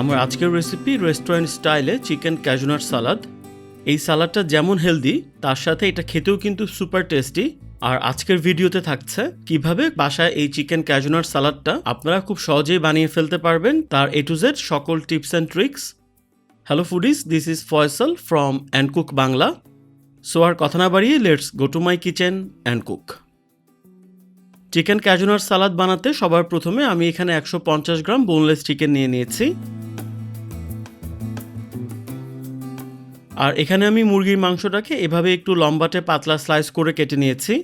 আমার আজকের recipe restaurant স্টাইলে চিকেন ক্যাজুনার সালাদ এই সালাদটা যেমন হেলদি তার সাথে এটা খেতেও কিন্তু সুপার টেস্টি আর আজকের ভিডিওতে থাকছে কীভাবে বাসায় এই চিকেন ক্যাজুনার সালাদটা আপনারা খুব সহজেই বানিয়ে ফেলতে পারবেন তার এ টু জেড সকল tips and tricks hello foodies this is Faisal from and cook Bangla so আর কথা না বাড়িয়ে let's go to my kitchen and cook chicken ক্যাজুনার salad বানাতে সবার প্রথমে আমি এখানে একশো পঞ্চাশ গ্রাম বোনলেস চিকেন নিয়ে নিয়েছি। আর এখানে আমি মুরগির মাংসটাকে এভাবে একটু লম্বাটে পাতলা স্লাইস করে কেটে নিয়েছি।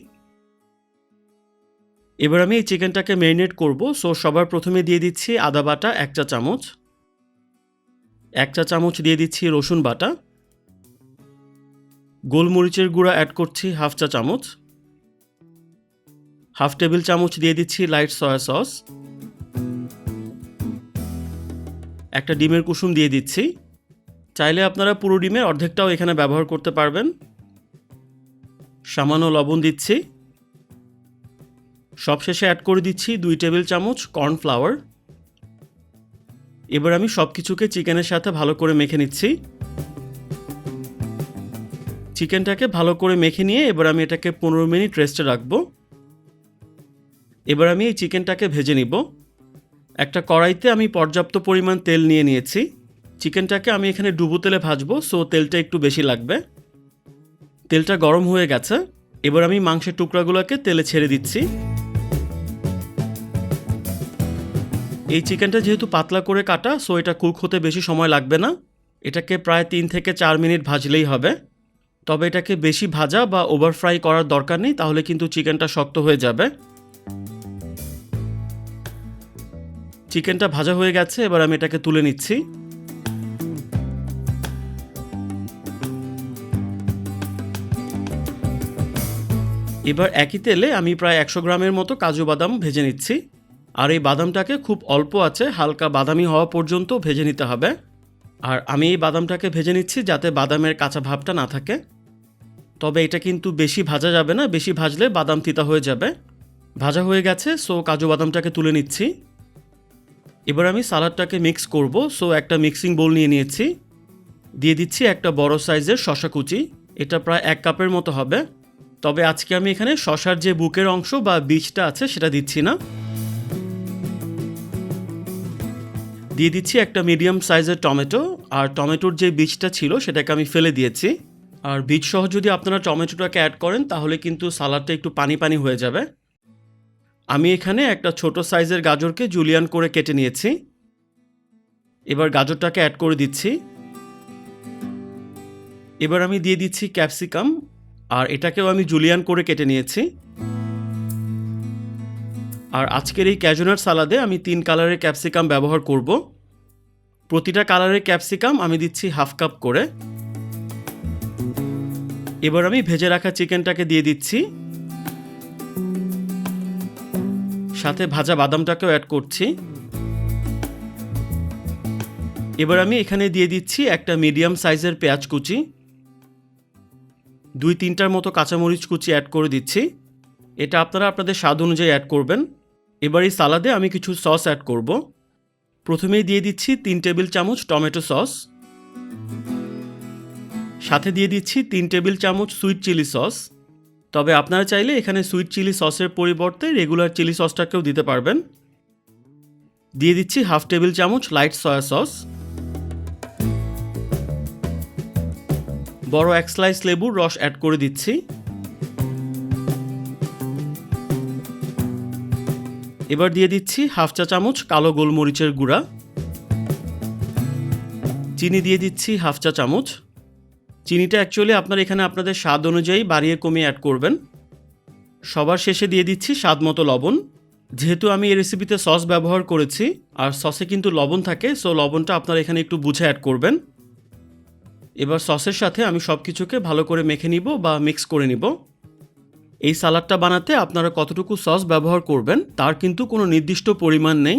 এবার আমি এই চিকেনটাকে ম্যারিনেট করব। সো সবার প্রথমে দিয়ে দিচ্ছি আদা বাটা এক চা চামচ। এক চা চামচ দিয়ে দিচ্ছি রসুন বাটা। গোলমরিচের গুঁড়া অ্যাড করছি হাফ চা চামচ। হাফ টেবিল চামচ দিয়ে দিচ্ছি লাইট সয়া সস একটা ডিমের কুসুম দিয়ে দিচ্ছি। চাইলে আপনারা পুরো ডিমের অর্ধেকটাও এখানে ব্যবহার করতে পারবেন। সামান্য লবণ দিচ্ছি। সবশেষে অ্যাড করে দিচ্ছি দুই টেবিল চামচ কর্নফ্লাওয়ার এবার আমি সব কিছুকে চিকেনের সাথে ভালো করে মেখে নিচ্ছি। চিকেনটাকে ভালো করে মেখে নিয়ে এবার আমি এটাকে পনেরো মিনিট রেস্টে রাখব। এবার আমি এই চিকেনটাকে ভেজে নিব। একটা কড়াইতে আমি পর্যাপ্ত পরিমাণ তেল নিয়ে নিয়েছি। চিকেনটাকে আমি এখানে ডুবো তেলে ভাজবো সো তেলটা একটু বেশি লাগবে। তেলটা গরম হয়ে গেছে। এবার আমি মাংসের টুকরাগুলোকে তেলে ছেড়ে দিচ্ছি। এই চিকেনটা যেহেতু পাতলা করে কাটা সো এটা কুক হতে বেশি সময় লাগবে না। এটাকে প্রায় তিন থেকে চার মিনিট ভাজলেই হবে। তবে এটাকে বেশি ভাজা বা ওভার ফ্রাই করার দরকার নেই, তাহলে কিন্তু চিকেনটা শক্ত হয়ে যাবে। চিকেনটা ভাজা হয়ে গেছে, এবার আমি এটাকে তুলে নিচ্ছি। এবার একই তেলে আমি প্রায় একশো গ্রামের মতো কাজু বাদাম ভেজে নিচ্ছি। আর এই বাদামটাকে খুব অল্প আছে, হালকা বাদামি হওয়া পর্যন্ত ভেজে নিতে হবে। আর আমি এই বাদামটাকে ভেজে নিচ্ছি যাতে বাদামের কাঁচা ভাবটা না থাকে। তবে এটা কিন্তু বেশি ভাজা যাবে না, বেশি ভাজলে বাদাম তিতা হয়ে যাবে। ভাজা হয়ে গেছে, সো কাজু বাদামটাকে তুলে নিচ্ছি। এবার আমি সালাডটাকে মিক্স করব, সো একটা মিক্সিং বোল নিয়ে নিয়েছি। দিয়ে দিচ্ছি একটা বড় সাইজের শশা কুচি, এটা প্রায় এক কাপের মতো হবে। তবে আজকে আমি এখানে শশার যে বুকের অংশ বা বীজটা আছে সেটা দিচ্ছি না। দিয়ে দিচ্ছি একটা মিডিয়াম সাইজের টমেটো, আর টমেটোর যে বীজটা ছিল সেটাকে আমি ফেলে দিয়েছি। আর বীজ সহ যদি আপনারা টমেটোটাকে অ্যাড করেন, তাহলে কিন্তু সালাডটা একটু পানি পানি হয়ে যাবে। আমি এখানে একটা ছোট সাইজের গাজরকে জুলিয়ান করে কেটে নিয়েছি। এবার গাজরটাকে অ্যাড করে দিচ্ছি। এবার আমি দিয়ে দিচ্ছি ক্যাপসিকাম আর এটাকেও আমি জুলিয়ান করে কেটে নিয়েছি। আর আজকের এই ক্যাজুনার সালাদে আমি তিন কালারের ক্যাপসিকাম ব্যবহার করব। প্রতিটা কালারের ক্যাপসিকাম আমি দিচ্ছি হাফ কাপ করে। এবার আমি ভেজে রাখা চিকেনটাকে দিয়ে দিচ্ছি। সাথে ভাজা বাদামটাকেও অ্যাড করছি। এবার আমি এখানে দিয়ে দিচ্ছি একটা মিডিয়াম সাইজের পেঁয়াজ কুচি। দুই তিনটার মতো কাঁচামরিচ কুচি অ্যাড করে দিচ্ছি। এটা আপনারা আপনাদের স্বাদ অনুযায়ী অ্যাড করবেন। এবার এই সালাদে আমি কিছু সস অ্যাড করব। প্রথমেই দিয়ে দিচ্ছি তিন টেবিল চামচ টমেটো সস সাথে দিয়ে দিচ্ছি তিন টেবিল চামচ সুইট চিলি সস তবে আপনারা চাইলে এখানে সুইট চিলি সসের পরিবর্তে রেগুলার চিলি সসটাকেও দিতে পারবেন। দিয়ে দিচ্ছি হাফ টেবিল চামচ লাইট সয়া সস বড় এক স্লাইস লেবুর রস অ্যাড করে দিচ্ছি। এবার দিয়ে দিচ্ছি হাফ চা চামচ কালো গোলমরিচের গুঁড়া। চিনি দিয়ে দিচ্ছি হাফ চা চামচ। চিনিটা অ্যাকচুয়ালি আপনার এখানে আপনাদের স্বাদ অনুযায়ী বাড়িয়ে কমিয়ে অ্যাড করবেন। সবার শেষে দিয়ে দিচ্ছি স্বাদ মতো লবণ। যেহেতু আমি এই রেসিপিতে সস ব্যবহার করেছি, আর সসে কিন্তু লবণ থাকে সো লবণটা আপনারা এখানে একটু বুঝে অ্যাড করবেন। এবার সসের সাথে আমি সব কিছুকে ভালো করে মেখে নিব বা মিক্স করে নিব। এই সালাডটা বানাতে আপনারা কতটুকু সস ব্যবহার করবেন তার কিন্তু কোনো নির্দিষ্ট পরিমাণ নেই।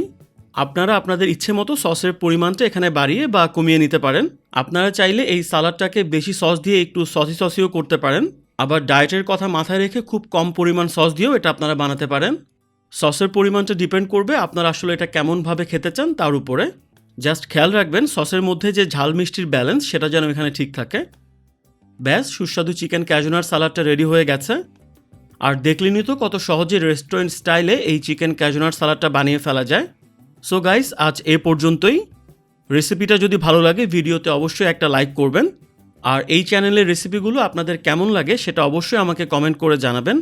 আপনারা আপনাদের ইচ্ছে মতো সসের পরিমাণটা এখানে বাড়িয়ে বা কমিয়ে নিতে পারেন। আপনারা চাইলে এই সালাডটাকে বেশি সস দিয়ে একটু সসি সসিও করতে পারেন। আবার ডায়েটের কথা মাথায় রেখে খুব কম পরিমাণ সস দিয়েও এটা আপনারা বানাতে পারেন। সসের পরিমাণটা ডিপেন্ড করবে আপনারা আসলে এটা কেমনভাবে খেতে চান তার উপরে। জাস্ট খেয়াল রাখবেন, সসের মধ্যে যে ঝাল মিষ্টির ব্যালেন্স সেটা যেন এখানে ঠিক থাকে। ব্যাস, সুস্বাদু চিকেন ক্যাজুনার সালাডটা রেডি হয়ে গেছে। আর দেখলেনই তো কত সহজে রেস্টুরেন্ট স্টাইলে এই চিকেন ক্যাজুনার সালাডটা বানিয়ে ফেলা যায়। সো গাইস আজ এ পর্যন্তই। রেসিপিটা যদি ভালো লাগে, ভিডিওতে অবশ্যই একটা লাইক করবেন। আর এই চ্যানেলের রেসিপিগুলো আপনাদের কেমন লাগে, সেটা অবশ্যই আমাকে কমেন্ট করে জানাবেন।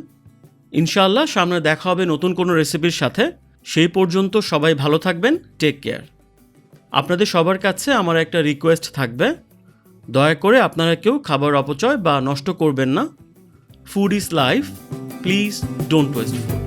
ইনশাআল্লাহ, সামনে দেখা হবে নতুন কোনো রেসিপির সাথে। সেই পর্যন্ত সবাই ভালো থাকবেন টেক কেয়ার আপনাদের সবার কাছে আমার একটা রিকোয়েস্ট থাকবে। দয়া করে আপনারা কেউ খাবার অপচয় বা নষ্ট করবেন না। Food is life please don't waste food